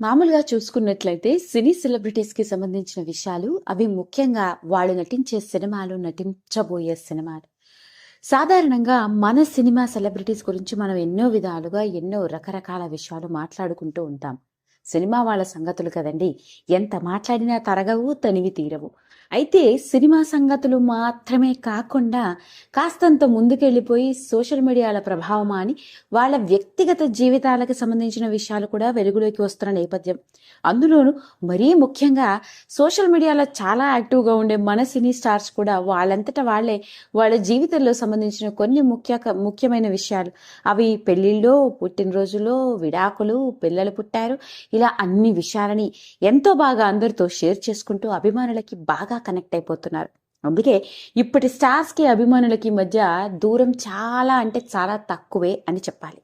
మామూలుగా చూసుకున్నట్లయితే సినీ సెలబ్రిటీస్‌కి సంబంధించిన విషయాలు, అవి ముఖ్యంగా వాళ్ళు నటించే సినిమాలు, నటించబోయే సినిమాలు. సాధారణంగా మన సినిమా సెలబ్రిటీస్ గురించి మనం ఎన్నో విధాలుగా, ఎన్నో రకరకాల విషయాలు మాట్లాడుకుంటూ ఉంటాం. సినిమా వాళ్ళ సంగతులు కదండీ! ఎంత మాట్లాడినా తరగవు, తనివి తీరవు. అయితే సినిమా సంగతులు మాత్రమే కాకుండా కాస్తంత ముందుకెళ్ళిపోయి సోషల్ మీడియాల ప్రభావమా అని వాళ్ళ వ్యక్తిగత జీవితాలకు సంబంధించిన విషయాలు కూడా వెలుగులోకి వస్తున్న నేపథ్యం. అందులోనూ మరీ ముఖ్యంగా సోషల్ మీడియాలో చాలా యాక్టివ్‌గా ఉండే మన సినీ స్టార్స్ కూడా వాళ్ళంతట వాళ్ళే వాళ్ళ జీవితంలో సంబంధించిన కొన్ని ముఖ్య ముఖ్యమైన విషయాలు అవి పెళ్ళిళ్ళు పుట్టినరోజులు, విడాకులు, పిల్లలు పుట్టారు ఇలా అన్ని విషయాలని ఎంతో బాగా అందరితో షేర్ చేసుకుంటూ అభిమానులకి బాగా కనెక్ట్ అయిపోతున్నారు. అందుకే ఇప్పటి స్టార్స్‌కి, అభిమానులకి మధ్య దూరం చాలా అంటే చాలా తక్కువే అని చెప్పాలి.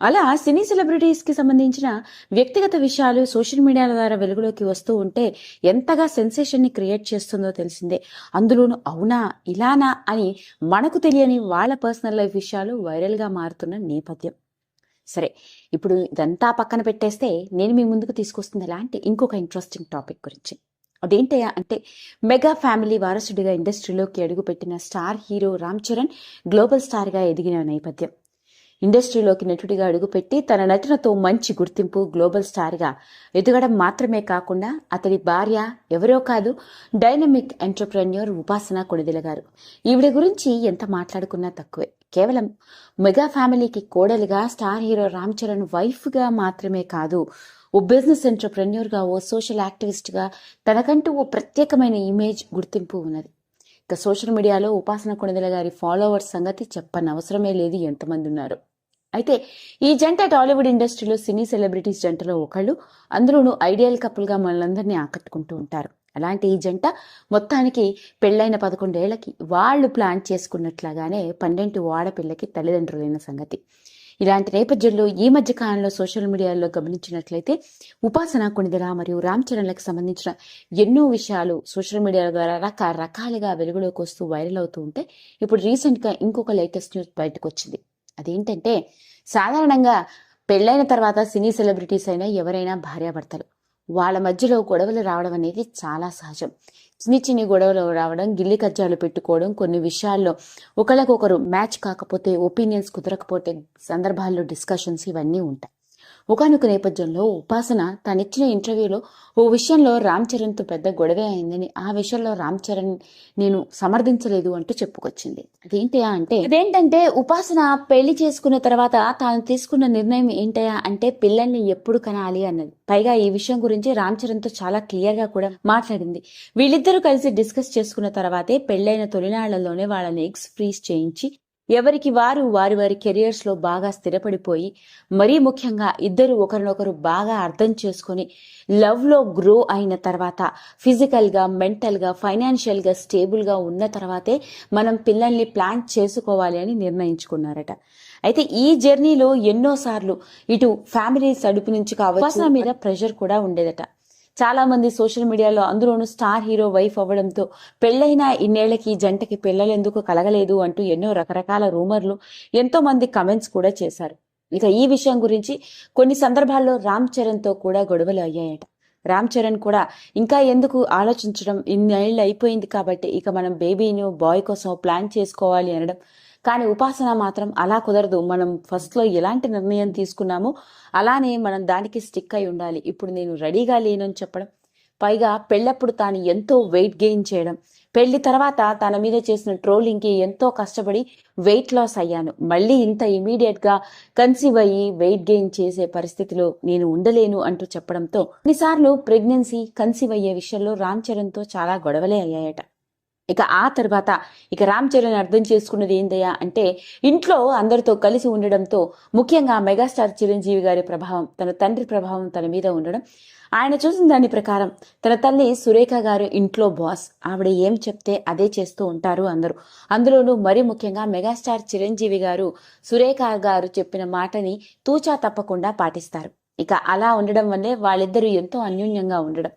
అలా సినీ సెలబ్రిటీస్‌కి సంబంధించిన వ్యక్తిగత విషయాలు సోషల్ మీడియాల ద్వారా వెలుగులోకి వస్తూ ఉంటే ఎంతగా సెన్సేషన్‌ని క్రియేట్ చేస్తుందో తెలిసిందే. అందులోనూ అవునా? ఇలానా? అని మనకు తెలియని వాళ్ళ పర్సనల్ లైఫ్ విషయాలు వైరల్‌గా మారుతున్న నేపథ్యం. సరే ఇప్పుడు ఇదంతా పక్కన పెట్టేస్తే నేను మీ ముందుకు తీసుకొస్తుంది ఎలాంటి ఇంకొక ఇంట్రెస్టింగ్ టాపిక్ గురించి. అదేంటయ్యా అంటే మెగా ఫ్యామిలీ వారసుడిగా ఇండస్ట్రీలోకి అడుగుపెట్టిన star hero Ram Charan global స్టార్‌గా ఎదిగిన నేపథ్యం. ఇండస్ట్రీలోకి నటుడిగా అడుగుపెట్టి తన నటనతో మంచి గుర్తింపు గ్లోబల్ స్టార్‌గా ఎదగడం మాత్రమే కాకుండా అతడి భార్య ఎవరో కాదు డైనమిక్ ఎంటర్‌ప్రెన్యూర్ ఉపాసన కొణిదెల గారు. ఈవిడ గురించి ఎంత మాట్లాడుకున్నా తక్కువే. కేవలం మెగా ఫ్యామిలీకి కోడలిగా స్టార్ హీరో రామ్ చరణ్ వైఫ్‌గా మాత్రమే కాదు ఓ బిజినెస్ ఎంటర్‌ప్రెన్యూర్‌గా, ఓ సోషల్ యాక్టివిస్ట్‌గా తనకంటూ ఓ ప్రత్యేకమైన ఇమేజ్, గుర్తింపు ఉన్నది. ఇక సోషల్ మీడియాలో ఉపాసన కొండల గారి ఫాలోవర్స్ సంగతి చెప్పనవసరమే లేదు ఎంతమంది ఉన్నారు. అయితే ఈ జంట టాలీవుడ్ ఇండస్ట్రీలో సినీ సెలబ్రిటీస్ జంటలో ఒకళ్ళు. అందులోనూ ఐడియల్ కపుల్‌గా మనందరినీ ఆకట్టుకుంటూ ఉంటారు. అలాంటి ఈ జంట మొత్తానికి పెళ్ళైన పదకొండేళ్ళకి వాళ్ళు ప్లాన్ చేసుకున్నట్లుగానే 12 ఆడపిల్లకి తల్లిదండ్రులైన సంగతి. ఇలాంటి నేపథ్యంలో ఈ మధ్య కాలంలో సోషల్ మీడియాలో గమనించినట్లయితే ఉపాసన కొణిదెల మరియు రామ్ చరణ్‌లకు సంబంధించిన ఎన్నో విషయాలు సోషల్ మీడియా ద్వారా రకరకాలుగా వెలుగులోకి వస్తూ వైరల్ అవుతూ ఉంటే ఇప్పుడు రీసెంట్‌గా ఇంకొక లేటెస్ట్ న్యూస్ బయటకొచ్చింది. అదేంటంటే సాధారణంగా పెళ్ళైన తర్వాత సినీ సెలబ్రిటీస్ అయినా ఎవరైనా భార్యాభర్తలు. వాళ్ళ మధ్యలో గొడవలు రావడం అనేది చాలా సహజం. చిన్ని చిన్ని గొడవలు రావడం, గిల్లి కజ్జాలు పెట్టుకోవడం, కొన్ని విషయాల్లో ఒకరికొకరు మ్యాచ్ కాకపోతే, ఒపీనియన్స్ కుదరకపోతే సందర్భాల్లో డిస్కషన్స్ ఇవన్నీ ఉంటాయి. ఒకనొక నేపథ్యంలో ఉపాసన తనిచ్చిన ఇంటర్వ్యూలో ఓ విషయంలో రామ్ చరణ్‌తో పెద్ద గొడవే అయిందని, ఆ విషయంలో రామ్ చరణ్ నేను సమర్థించలేదు అంటూ చెప్పుకొచ్చింది. అదేంటయా అంటే అదేంటంటే ఉపాసన పెళ్ళి చేసుకున్న తర్వాత తాను తీసుకున్న నిర్ణయం ఏంటయా అంటే పిల్లల్ని ఎప్పుడు కనాలి అన్నది. పైగా ఈ విషయం గురించి రామ్ చరణ్‌తో చాలా క్లియర్‌గా కూడా మాట్లాడింది. వీళ్ళిద్దరూ కలిసి డిస్కస్ చేసుకున్న తర్వాతే పెళ్ళైన తొలినాళ్ళలోనే వాళ్ళని ఎగ్స్ ఫ్రీజ్ చేయించి ఎవరికి వారు వారి వారి కెరియర్స్‌లో బాగా స్థిరపడిపోయి, మరీ ముఖ్యంగా ఇద్దరు ఒకరినొకరు బాగా అర్థం చేసుకొని లవ్‌లో గ్రో అయిన తర్వాత ఫిజికల్‌గా, మెంటల్‌గా, ఫైనాన్షియల్‌గా స్టేబుల్‌గా ఉన్న తర్వాతే మనం పిల్లల్ని ప్లాన్ చేసుకోవాలి అని నిర్ణయించుకున్నారట. అయితే ఈ జర్నీలో ఎన్నో సార్లు ఇటు ఫ్యామిలీస్ అడుపు నుంచి కావచ్చు మీద ప్రెషర్ కూడా ఉండేదట. చాలామంది సోషల్ మీడియాలో అందులోనూ స్టార్ హీరో వైఫ్ అవ్వడంతో పెళ్ళైన ఇన్నేళ్ళకి జంటకి జంటకి పిల్లలెందుకు కలగలేదు అంటూ ఎన్నో రకరకాల రూమర్లు, ఎంతో మంది కమెంట్స్ కూడా చేశారు. ఇక ఈ విషయం గురించి కొన్ని సందర్భాల్లో రామ్ చరణ్‌తో కూడా గొడవలు అయ్యాయట. రామ్ చరణ్ కూడా ఇంకా ఎందుకు ఆలోచించడం ఇన్నేళ్ళు అయిపోయింది కాబట్టి ఇక మనం బేబీని బాయ్ కోసం ప్లాన్ చేసుకోవాలి అనడం. కానీ ఉపాసన మాత్రం అలా కుదరదు. మనం ఫస్ట్‌లో ఎలాంటి నిర్ణయం తీసుకున్నామో అలానే మనం దానికి స్టిక్ అయి ఉండాలి. ఇప్పుడు నేను రెడీగా లేనని చెప్పడం. పైగా పెళ్ళప్పుడు తాను ఎంతో వెయిట్ గెయిన్ చేయడం. పెళ్ళి తర్వాత తన మీద చేసిన ట్రోలింగ్‌కి ఎంతో కష్టపడి వెయిట్ లాస్ అయ్యాను. మళ్ళీ ఇంత ఇమీడియట్గా కన్సీవ్ అయ్యి వెయిట్ గెయిన్ చేసే పరిస్థితిలో నేను ఉండలేను అంటూ చెప్పడంతో కొన్నిసార్లు ప్రెగ్నెన్సీ, కన్సీవ్ అయ్యే విషయంలో రామ్ చరణ్‌తో చాలా గొడవలే అయ్యాయట. ఇక ఆ తర్వాత ఇక రామ్ చరణ్ అర్థం చేసుకున్నది ఏందయ్యా అంటే ఇంట్లో అందరితో కలిసి ఉండడంతో ముఖ్యంగా మెగాస్టార్ చిరంజీవి గారి ప్రభావం, తన తండ్రి ప్రభావం తన మీద ఉండడం. ఆయన చూసిన దాని ప్రకారం తన తల్లి సురేఖ గారు ఇంట్లో బాస్. ఆవిడ ఏం చెప్తే అదే చేస్తూ ఉంటారు అందరూ. అందులోనూ మరీ ముఖ్యంగా మెగాస్టార్ చిరంజీవి గారు సురేఖ గారు చెప్పిన మాటని తూచా తప్పకుండా పాటిస్తారు. ఇక అలా ఉండడం వల్లే వాళ్ళిద్దరూ ఎంతో అన్యోన్యంగా ఉండడం.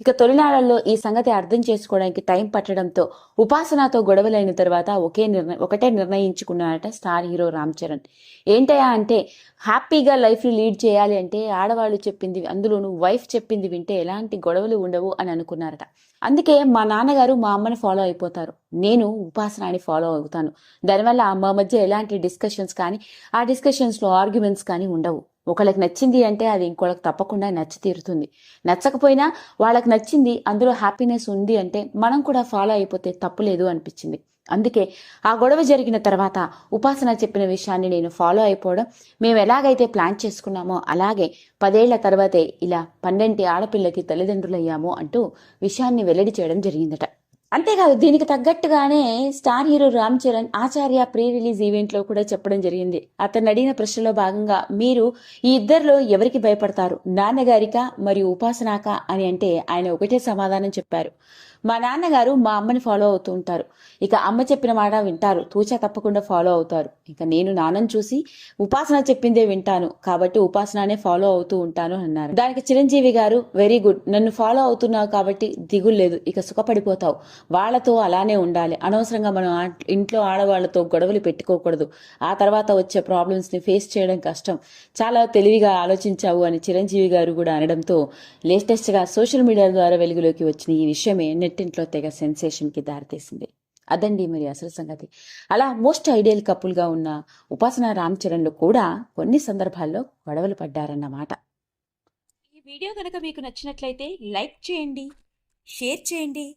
ఇక తొలినాళ్ళలో ఈ సంగతి అర్థం చేసుకోవడానికి టైం పట్టడంతో ఉపాసనతో గొడవలైన తర్వాత ఒకే నిర్ణయం ఒకటే నిర్ణయించుకున్నాడట స్టార్ హీరో రామ్ చరణ్. ఏంటయ్యా అంటే హ్యాపీగా లైఫ్ని లీడ్ చేయాలి అంటే ఆడవాళ్ళు చెప్పింది అందులోనూ వైఫ్ చెప్పింది వింటే ఎలాంటి గొడవలు ఉండవు అని అనుకున్నారట. అందుకే మా నాన్నగారు మా అమ్మని ఫాలో అయిపోతారు. నేను ఉపాసనాని ఫాలో అవుతాను. దానివల్ల మా మధ్య ఎలాంటి డిస్కషన్స్ కానీ ఆ డిస్కషన్స్లో ఆర్గ్యుమెంట్స్ కానీ ఉండవు. ఒకళ్ళకి నచ్చింది అంటే అది ఇంకోళ్ళకి తప్పకుండా నచ్చి తీరుతుంది. నచ్చకపోయినా వాళ్ళకి నచ్చింది అందులో హ్యాపీనెస్ ఉంది అంటే మనం కూడా ఫాలో అయిపోతే తప్పులేదు అనిపించింది. అందుకే ఆ గొడవ జరిగిన తర్వాత ఉపాసన చెప్పిన విషయాన్ని నేను ఫాలో అయిపోవడం మేము ఎలాగైతే ప్లాన్ చేసుకున్నామో అలాగే పదేళ్ళ తర్వాతే ఇలా పన్నెంటి ఆడపిల్లకి తల్లిదండ్రులయ్యాము అంటూ విషయాన్ని వెల్లడి చేయడం జరిగిందట. అంతేకాదు దీనికి తగ్గట్టుగానే star hero Ram Charan Acharya pre release ఈవెంట్లో కూడా చెప్పడం జరిగింది. అతను అడిగిన ప్రశ్నలో భాగంగా మీరు ఈ ఇద్దరిలో ఎవరికి భయపడతారు? నాన్నగారిక మరియు ఉపాసనాక అని అంటే ఆయన ఒకటే సమాధానం చెప్పారు. మా నాన్నగారు మా అమ్మని ఫాలో అవుతూ ఉంటారు. ఇక అమ్మ చెప్పిన మాట వింటారు. తూచా తప్పకుండా ఫాలో అవుతారు. ఇక నేను నాన్నని చూసి ఉపాసన చెప్పిందే వింటాను. కాబట్టి ఉపాసననే ఫాలో అవుతూ ఉంటాను అన్నారు. దానికి చిరంజీవి గారు వెరీ గుడ్. నన్ను ఫాలో అవుతున్నావు కాబట్టి దిగులు లేదు. ఇక సుఖపడిపోతావు. వాళ్ళతో అలానే ఉండాలి. అనవసరంగా మనం ఇంట్లో ఆడవాళ్ళతో గొడవలు పెట్టుకోకూడదు. ఆ తర్వాత వచ్చే ప్రాబ్లమ్స్ని ఫేస్ చేయడం కష్టం. చాలా తెలివిగా ఆలోచించావు అని చిరంజీవి గారు కూడా అనడంతో లేటెస్ట్గా సోషల్ మీడియా ద్వారా వెలుగులోకి వచ్చిన ఈ విషయమే నెట్టింట్లో తెగ సెన్సేషన్కి దారితీసింది. అదండి మరి అసలు సంగతి. అలా మోస్ట్ ఐడియల్ కపుల్గా ఉన్న ఉపాసన రామ్ చరణ్లు కూడా కొన్ని సందర్భాల్లో గొడవలు పడ్డారన్నమాట. ఈ వీడియో కనుక మీకు నచ్చినట్లయితే లైక్ చేయండి షేర్ చేయండి